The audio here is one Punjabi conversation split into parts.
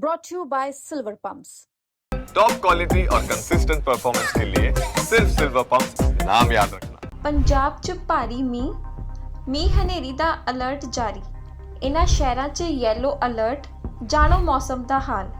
brought to you by Silver Pumps. Top quality और कंसिस्टेंट परफॉर्मेंस के लिए सिर्फ सिल्वर पंप नाम याद रखना ਪੰਜਾਬ 'ਚ ਭਾਰੀ ਮੀਂਹ ਮੀਂਹ ਹਨੇਰੀ ਦਾ ਅਲਰਟ ਜਾਰੀ ਇਨ੍ਹਾਂ ਸ਼ਹਿਰਾਂ 'ਚ ਯੈਲੋ ਅਲਰਟ ਜਾਣੋ ਮੌਸਮ ਦਾ ਹਾਲ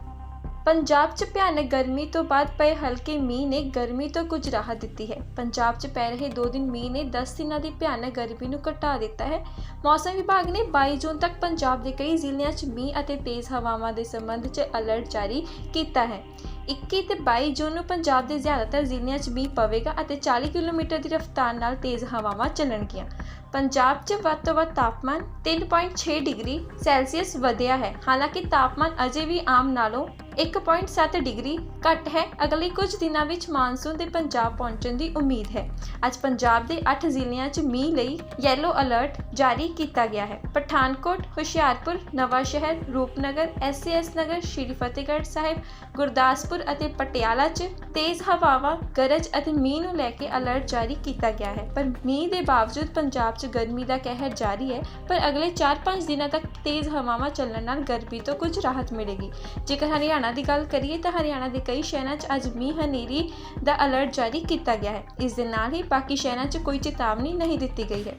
ਪੰਜਾਬ 'ਚ ਭਿਆਨਕ ਗਰਮੀ ਤੋਂ ਬਾਅਦ ਪਏ ਹਲਕੇ ਮੀਂਹ ਨੇ ਗਰਮੀ ਤੋਂ ਕੁਝ ਰਾਹਤ ਦਿੱਤੀ ਹੈ। ਪੰਜਾਬ 'ਚ ਪੈ ਰਹੇ 2 ਦਿਨ ਮੀਂਹ ਨੇ 10 ਦਿਨਾਂ ਦੀ ਭਿਆਨਕ ਗਰਮੀ ਨੂੰ ਘਟਾ ਦਿੱਤਾ ਹੈ। ਮੌਸਮ ਵਿਭਾਗ ਨੇ 22 ਜੂਨ ਤੱਕ ਪੰਜਾਬ ਦੇ ਕਈ ਜ਼ਿਲ੍ਹਿਆਂ 'ਚ ਮੀਂਹ ਅਤੇ ਤੇਜ਼ ਹਵਾਵਾਂ ਦੇ ਸੰਬੰਧ 'ਚ ਅਲਰਟ ਜਾਰੀ ਕੀਤਾ ਹੈ। 21 ਤੇ 22 ਜੂਨ ਨੂੰ ਪੰਜਾਬ ਦੇ ਜ਼ਿਆਦਾਤਰ ਜ਼ਿਲ੍ਹਿਆਂ 'ਚ ਮੀਂਹ ਪਵੇਗਾ ਅਤੇ 40 ਕਿਲੋਮੀਟਰ ਦੀ ਰਫ਼ਤਾਰ ਨਾਲ ਤੇਜ਼ ਹਵਾਵਾਂ ਚੱਲਣਗੀਆਂ। ਪੰਜਾਬ 'ਚ ਵੱਧ ਤੋਂ ਵੱਧ ਤਾਪਮਾਨ 3.6 ਡਿਗਰੀ ਸੈਲਸੀਅਸ ਵਧਿਆ ਹੈ। ਹਾਲਾਂਕਿ ਤਾਪਮਾਨ ਅਜੇ ਵੀ ਆਮ ਨਾਲੋਂ 1.7 ਡਿਗਰੀ ਘੱਟ ਹੈ। ਅਗਲੇ ਕੁਝ ਦਿਨਾਂ ਵਿੱਚ ਮਾਨਸੂਨ ਦੇ ਪੰਜਾਬ ਪਹੁੰਚਣ ਦੀ ਉਮੀਦ ਹੈ। ਅੱਜ ਪੰਜਾਬ ਦੇ 8 ਜ਼ਿਲ੍ਹਿਆਂ 'ਚ ਮੀਂਹ ਲਈ ਯੈਲੋ ਅਲਰਟ ਜਾਰੀ ਕੀਤਾ ਗਿਆ ਹੈ। ਪਠਾਨਕੋਟ, ਹੁਸ਼ਿਆਰਪੁਰ ਨਵਾਂ ਸ਼ਹਿਰ ਰੂਪਨਗਰ ਐਸਐਸ ਨਗਰ, ਸ਼੍ਰੀ ਫਤਿਹਗੜ੍ਹ ਸਾਹਿਬ, ਗੁਰਦਾਸਪੁਰ ਅਤੇ ਪਟਿਆਲਾ 'ਚ ਤੇਜ਼ ਹਵਾਵਾਂ, ਗਰਜ ਅਤੇ ਮੀਂਹ ਨੂੰ ਲੈ ਕੇ ਅਲਰਟ ਜਾਰੀ ਕੀਤਾ ਗਿਆ ਹੈ। ਪਰ ਮੀਂਹ ਦੇ ਬਾਵਜੂਦ ਪੰਜਾਬ 'ਚ ਗਰਮੀ ਦਾ ਕਹਿਰ ਜਾਰੀ ਹੈ। ਪਰ ਅਗਲੇ 4-5 ਦਿਨਾਂ ਤੱਕ ਤੇਜ਼ ਹਵਾਵਾਂ ਚੱਲਣ ਨਾਲ ਗਰਮੀ ਤੋਂ ਕੁਝ ਰਾਹਤ ਮਿਲੇਗੀ। ਜੇਕਰ ਹਰਿਆਣਾ ਦੀ ਗੱਲ ਕਰੀਏ ਤਾਂ ਹਰਿਆਣਾ ਦੇ ਕਈ ਸ਼ਹਿਰਾਂ 'ਚ ਅੱਜ ਮੀਂਹ ਹਨੇਰੀ ਦਾ ਅਲਰਟ ਜਾਰੀ ਕੀਤਾ ਗਿਆ ਹੈ। ਇਸ ਦੇ ਨਾਲ ਹੀ ਬਾਕੀ ਸ਼ਹਿਰਾਂ 'ਚ ਕੋਈ ਚੇਤਾਵਨੀ ਨਹੀਂ ਦਿੱਤੀ ਗਈ ਹੈ।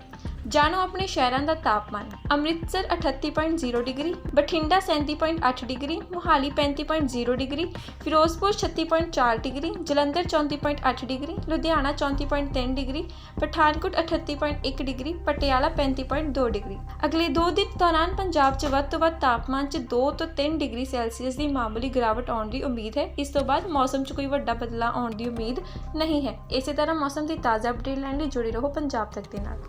ਜਾਣੋ ਆਪਣੇ ਸ਼ਹਿਰਾਂ ਦਾ ਤਾਪਮਾਨ। Amritsar 38.0 degree, Bathinda 37.8 degree, Mohali 35.0 degree, Ferozepur 36.4 degree, Jalandhar 34.8 degree, Ludhiana 34.3 degree, Pathankot 38.1 degree, Patiala 35.2 degree. ਅਗਲੇ 2 ਦਿਨ ਦੌਰਾਨ ਪੰਜਾਬ 'ਚ ਵੱਧ ਤੋਂ ਵੱਧ ਤਾਪਮਾਨ 'ਚ 2 ਤੋਂ 3 ਡਿਗਰੀ ਸੈਲਸੀਅਸ ਦੀ ਮਾਮੂਲੀ ਗਿਰਾਵਟ ਆਉਣ ਦੀ ਉਮੀਦ ਹੈ। ਇਸ ਤੋਂ ਬਾਅਦ ਮੌਸਮ 'ਚ ਕੋਈ ਵੱਡਾ ਬਦਲਾਅ ਆਉਣ ਦੀ ਉਮੀਦ ਨਹੀਂ ਹੈ। ਇਸੇ ਤਰ੍ਹਾਂ ਮੌਸਮ ਦੀ ਤਾਜ਼ਾ ਅਪਡੇਟ ਲੈਣ ਲਈ ਜੁੜੇ ਰਹੋ ਪੰਜਾਬ ਤੱਕ ਦੇ ਨਾਲ।